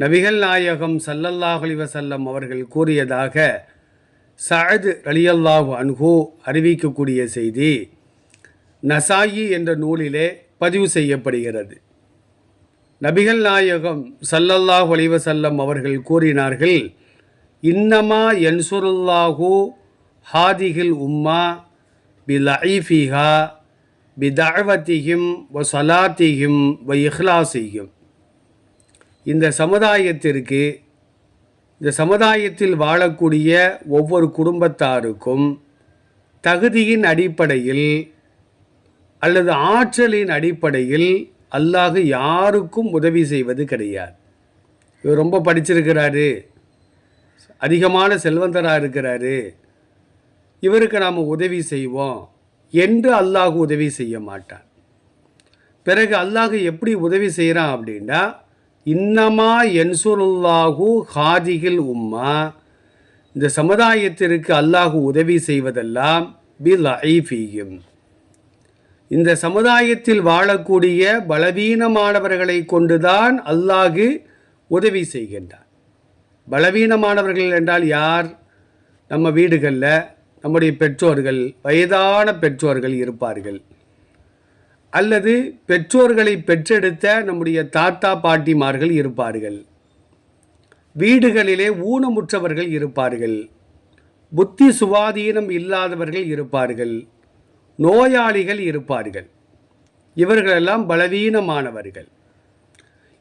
நபிகள் நாயகம் சல்லல்லாஹ் அலைஹி அவர்கள் கூறியதாக சஅத் அலியல்லாஹு அன்ஹூ அறிவிக்கக்கூடிய செய்தி நசாயி என்ற நூலிலே பதிவு செய்யப்படுகிறது. நபிகள் நாயகம் சல்லல்லாஹு அலிவசல்லம் அவர்கள் கூறினார்கள் இன்னமா என்சுருல்லாஹு ஹாதிகில் உம்மா பி லயி பிதஅவத்திஹிம் வ சலாத்திஹிம் வ இஹ்லாசிஹிம் இந்த சமுதாயத்திற்கு இந்த சமுதாயத்தில் வாழக்கூடிய ஒவ்வொரு குடும்பத்தாருக்கும் தகுதியின் அடிப்படையில் அல்லது ஆற்றலின் அடிப்படையில் அல்லாஹ் யாருக்கும் உதவி செய்வது கிடையாது. இவர் ரொம்ப படிச்சிருக்கிறாரு. அதிகமான செல்வந்தராக இருக்கிறாரு. இவருக்கு நாம் உதவி செய்வோம் என்று அல்லாஹ் உதவி செய்ய மாட்டான். பிறகு அல்லாஹ் எப்படி உதவி செய்கிறான் அப்படின்னா இன்னமா என்சுருல்லாஹு ஹாதிகில் உம்மா. இந்த சமுதாயத்திற்கு அல்லாஹு உதவி செய்வதெல்லாம் பில் ஐஃபியும் இந்த சமுதாயத்தில் வாழக்கூடிய பலவீனமானவர்களை கொண்டுதான் அல்லாஹு உதவி செய்கின்றார் பலவீனமானவர்கள் என்றால் யார்? நம்ம வீடுகளில் நம்முடைய பெற்றோர்கள் வயதான பெற்றோர்கள் இருப்பார்கள். அல்லது பெற்றோர்களை பெற்றெடுத்த நம்முடைய தாத்தா பாட்டிமார்கள் இருப்பார்கள். வீடுகளிலே ஊனமுற்றவர்கள் இருப்பார்கள். புத்தி சுவாதீனம் இல்லாதவர்கள் இருப்பார்கள். நோயாளிகள் இருப்பார்கள். இவர்களெல்லாம் பலவீனமானவர்கள்.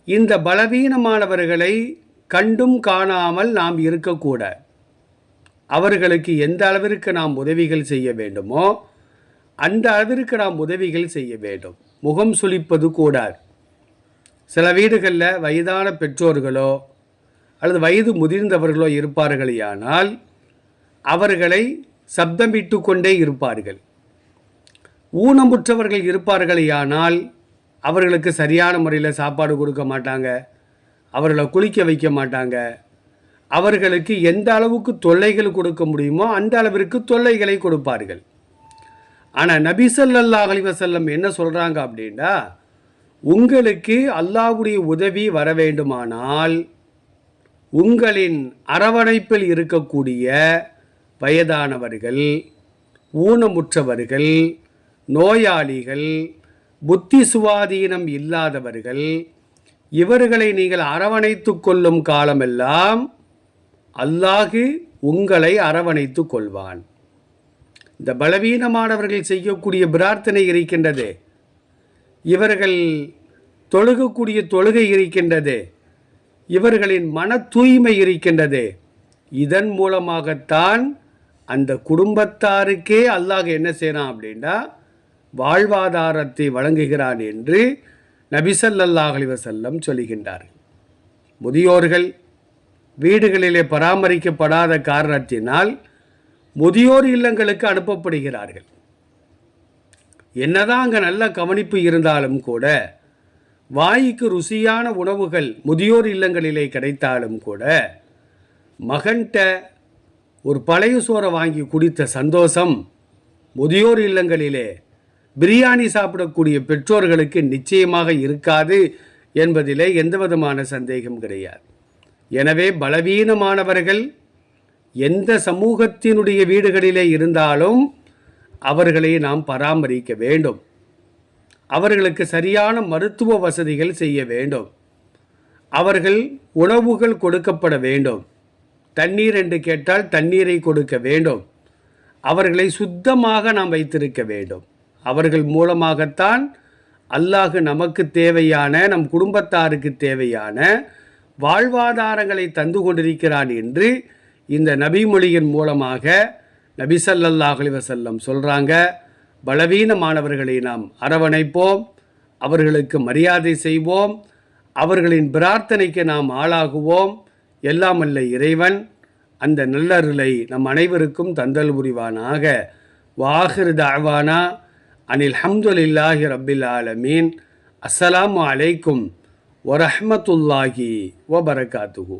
இந்த பலவீனமானவர்களை கண்டும் காணாமல் நாம் இருக்கக்கூட. அவர்களுக்கு எந்த அளவிற்கு நாம் உதவிகள் செய்ய வேண்டுமோ அந்த அளவிற்கு நாம் உதவிகள் செய்ய வேண்டும். முகம் சுளிப்பது கூடாது. சில வீடுகளில் வயதான பெற்றோர்களோ அல்லது வயது முதிர்ந்தவர்களோ இருப்பார்களேயானால் அவர்களை சப்தமிட்டு கொண்டே இருப்பார்கள். ஊனமுற்றவர்கள் இருப்பார்களேயானால் அவர்களுக்கு சரியான முறையில் சாப்பாடு கொடுக்க மாட்டாங்க. அவர்களை குளிக்க வைக்க மாட்டாங்க. அவர்களுக்கு எந்த அளவுக்கு தொல்லைகள் கொடுக்க முடியுமோ அந்த அளவிற்கு தொல்லைகளை கொடுப்பார்கள். ஆனால் நபி அலிவசல்லம் என்ன சொல்கிறாங்க அப்படின்னா உங்களுக்கு அல்லாஹ்வுடைய உதவி வர வேண்டுமானால் உங்களின் அரவணைப்பில் இருக்கக்கூடிய வயதானவர்கள் ஊனமுற்றவர்கள் நோயாளிகள் புத்தி சுவாதீனம் இல்லாதவர்கள் இவர்களை நீங்கள் அரவணைத்து கொள்ளும் காலமெல்லாம் அல்லாஹு உங்களை அரவணைத்து கொள்வான். இந்த பலவீனமானவர்கள் செய்யக்கூடிய பிரார்த்தனை இருக்கின்றது. இவர்கள் தொழுகக்கூடிய தொழுகை இருக்கின்றது. இவர்களின் மன தூய்மை இருக்கின்றது. இதன் மூலமாகத்தான் அந்த குடும்பத்தாருக்கே அல்லாஹ் என்ன செய்கிறான் அப்படின்னா வாழ்வாதாரத்தை வழங்குகிறான் என்று நபிசல்லாஹ் அலிவசல்லம் சொல்லுகின்றார்கள் முதியோர்கள் வீடுகளிலே பராமரிக்கப்படாத காரணத்தினால் முதியோர் இல்லங்களுக்கு அனுப்பப்படுகிறார்கள். என்னதான் அங்கே நல்ல கவனிப்பு இருந்தாலும் கூட வாய்க்கு ருசியான உணவுகள் முதியோர் இல்லங்களிலே கிடைத்தாலும் கூட மகன்கிட்ட ஒரு பழைய சோறை வாங்கி குடித்த சந்தோஷம் முதியோர் இல்லங்களிலே பிரியாணி சாப்பிடக்கூடிய பெற்றோர்களுக்கு நிச்சயமாக இருக்காது என்பதிலே எந்த விதமான சந்தேகம் கிடையாது. எனவே பலவீனமானவர்கள் எந்த சமூகத்தினுடைய வீடுகளிலே இருந்தாலும் அவர்களை நாம் பராமரிக்க வேண்டும். அவர்களுக்கு சரியான மருத்துவ வசதிகள் செய்ய வேண்டும். அவர்கள் உணவுகள் கொடுக்கப்பட வேண்டும். தண்ணீர் என்று கேட்டால் தண்ணீரை கொடுக்க வேண்டும். அவர்களை சுத்தமாக நாம் வைத்திருக்க வேண்டும். அவர்கள் மூலமாகத்தான் அல்லாஹ் நமக்கு தேவையான நம் குடும்பத்தாருக்கு தேவையான வாழ்வாதாரங்களை தந்து கொண்டிருக்கிறான் என்று இந்த நபிமொழியின் மூலமாக நபி ஸல்லல்லாஹு சொல்கிறாங்க பலவீனமானவர்களை நாம் அரவணைப்போம் அவர்களுக்கு மரியாதை செய்வோம் அவர்களின் பிரார்த்தனைக்கு நாம் ஆளாகுவோம். எல்லாம் அல்ல இறைவன் அந்த நல்லருளை நம் அனைவருக்கும் தந்தல் புரிவானாக. வாஹிர் தாவானா அனில் ஹம்துலில்லாஹி ரபில் ஆலமீன். அஸ்ஸலாமு அலைக்கும் வரஹ்மத்துல்லாஹி வபரகாத்துஹு